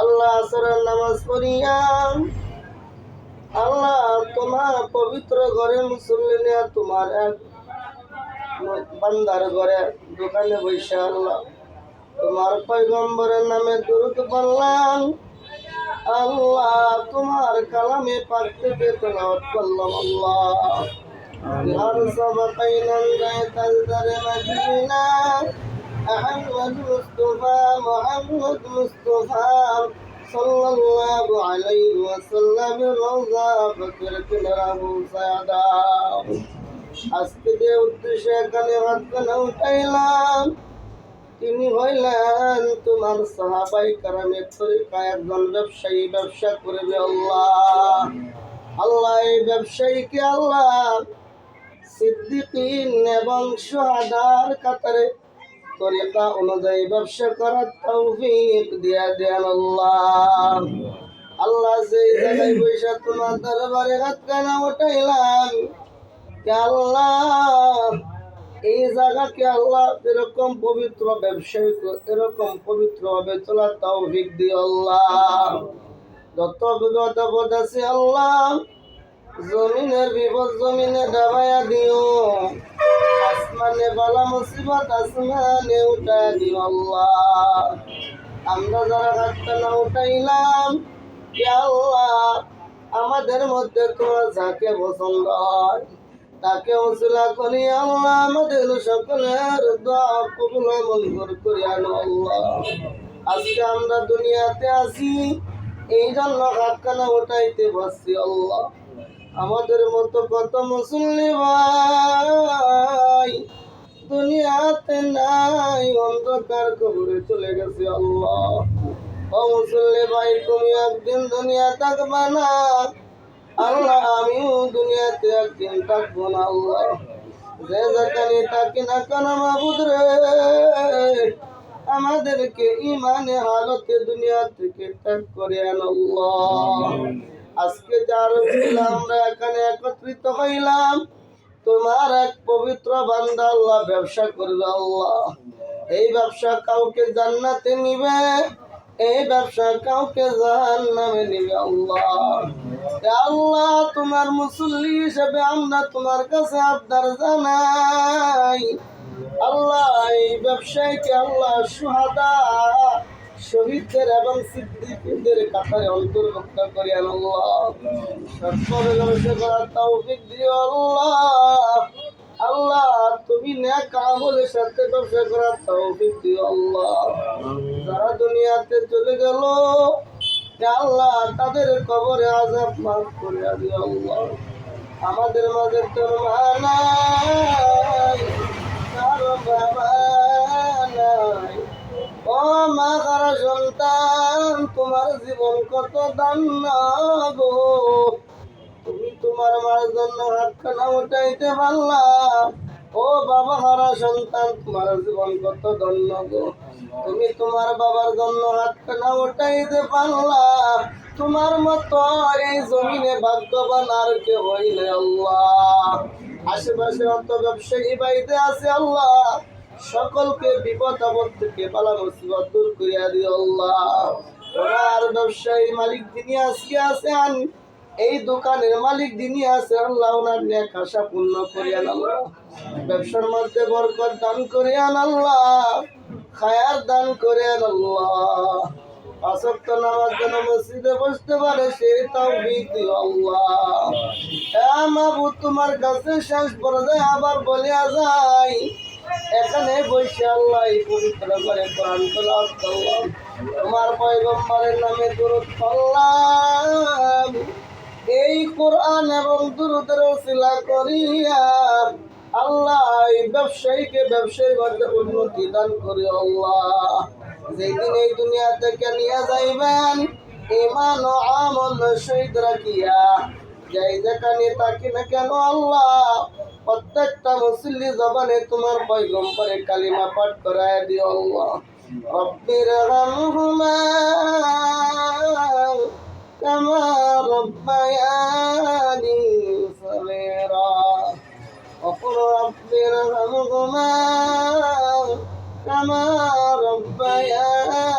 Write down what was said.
আল্লাহ আসরের নামাজ পড়িয়া আল্লাহ তোমার পবিত্র ঘরে মুসল্লি তোমার এক বান্দার ঘরে দোকানে বৈশা আল্লাহ। তোমার পয়গম্বরের নামে দুরুদ বললাম আল্লাহ তোমার কালামে পাক থেকে তেলাওয়াত করলাম আল্লাহ। আর সব কাইনান গায়ে তাজদারে মদিনা। أحمد مصطفى محمد مصطفى صلى الله عليه وسلم روضة فكر كنره سعدا আজকে যে উদ্দেশ্যে এখানে হাতখানা উঠাইলাম তিনি হইলেন তোমার সাহাবাই কারামের তরিকা একজন ব্যবসায়ী ব্যবসা করবে আল্লাহ আল্লাহ এই ব্যবসায়ীকে আল্লাহ সিদ্দিকিন এবং সোহাদার কাতারে তরিকা অনুযায়ী ব্যবসা করার তৌফিক দিয়া দেন আল্লাহ। আল্লাহ যে জায়গায় বৈশা তোমার দরবারে হাতখানা উঠাইলাম আল্লাহ? এই জায়গাকে আল্লাহ এরকম পবিত্র ব্যবসায়ী এরকম পবিত্র ভাবে চলা তৌফিক দিও আল্লাহ। যত বিপদ আপদ আছে আল্লাহ জমিনের বিপদ জমিনে ডাবায়া দিও। আসমানে বালা মুসিবত, আসমানে উঠা দিও আল্লাহ। আমরা যারা হাতটা না উঠাইলাম আল্লাহ, আমাদের মধ্যে তোমার যাকে পছন্দ হয়, তাকে উসিলা করি আল্লাহ। আমাদের সকলের কবুল মঞ্জুর করি আল্লাহ। আজকে আমরা দুনিয়াতে আছি এই জন্য হাতখানা উঠাইতে বসছি আল্লাহ। আমাদের মতো কত মুসল্লি ভাই? দুনিয়াতে নাই, অন্ধকার কবরে চলে গেছে আল্লাহ। ও মুসল্লি ভাই, তুমি একদিন দুনিয়া থাকবা না। আল্লাহ, আমিও দুনিয়াতে একদিন থাকব না আল্লাহ। যে যেখানে থাকি না কেন মাবুদ রে? আমাদেরকে ইমানে হালতে দুনিয়া থেকে ত্যাগ করে আল্লাহ। আজকে যার আমরা এখানে একত্রিত হইলাম। তোমার এক পবিত্র বান্দা আল্লাহ ব্যবসা করবে, আল্লাহ। এই ব্যবসা কাউকে জান্নাতে নিবে, এই ব্যবসা কাউকে জাহান্নামে নিবে, আল্লাহ। আল্লাহ, তোমার মুসল্লি হিসেবে আমরা তোমার কাছে আবদার জানাই। আল্লাহ, এই ব্যবসায়ীকে আল্লাহ সুহাদা শহীদদের এবং সিদ্দিকদের কাতারে অন্তর্ভুক্ত করি আল্লাহ। সৎভাবে ব্যবসা করার তৌফিক দিও আল্লাহ। আল্লাহ, তুমি নেক আমলের সাথে ব্যবসা করার তৌফিক দিও আল্লাহ। যারা দুনিয়াতে চলে গেল আল্লাহ, তাদের কবরে আজাব মাফ করে দিও আল্লাহ। আমাদের মাঝে তোর মা নাই কারও বাবা নাই ও মা কারা সন্তান তোমার জীবন কত দান গো তুমি তোমার মার জন্য হাতখানা উঠাইতে পারলা ও বাবা হারা সন্তান তোমার জীবন কত ধন্য গো তুমি তোমার বাবার জন্য হাতখানা উঠাইতে পারলা তোমার মতো এই জমিনে ভাগ্যবান আর কে হইলে আল্লাহ আশেপাশে অত ব্যবসায়ী বাড়িতে আছে আল্লাহ। সকলকে বিপদ আপদ থেকে বালা মুসিবত দূর করিয়া দিও আল্লাহ। ওনার ব্যবসায়ী মালিক যিনি আজকে আছেন, এই দোকানের মালিক যিনি আছে আল্লাহ ওনার ন্যাক আশা পূর্ণ করিয়ান আল্লাহ। ব্যবসার মধ্যে বরকত দান করিয়ান আল্লাহ। খায়ার দান করিয়ান আল্লাহ। আসক্ত নামাজ যেন মসজিদে বসতে পারে, সেই তাও দিও আল্লাহ। হ্যাঁ মাহবুব, তোমার কাছে শেষ পর্যায়ে আবার বলিয়া যাই। এখানে বসে আল্লাহ পবিত্র করে কোরআন তেলাওয়াত করলাম। তোমার পয়গম্বরের নামে দুরূদ পড়লাম। এই কোরআন এবং দুরুদের ওসিলা করিয়া আল্লাহ এই ব্যবসায়ীকে ব্যবসায়ী মধ্যে উন্নতি দান করি আল্লাহ। যেদিন এই দুনিয়া থেকে নিয়ে যাইবেন ইমান ও আমল শহীদ রাখিয়া যাই যেখানে থাকি না কেন আল্লাহ প্রত্যেকটা মুসল্লি জবানে তোমার পয়গম্বরে কালিমা পাঠ করায় দিও আল্লাহ রব্বির রহমহুমা كما ربياني صغيرا وقل رب ارحمهما كما ربياني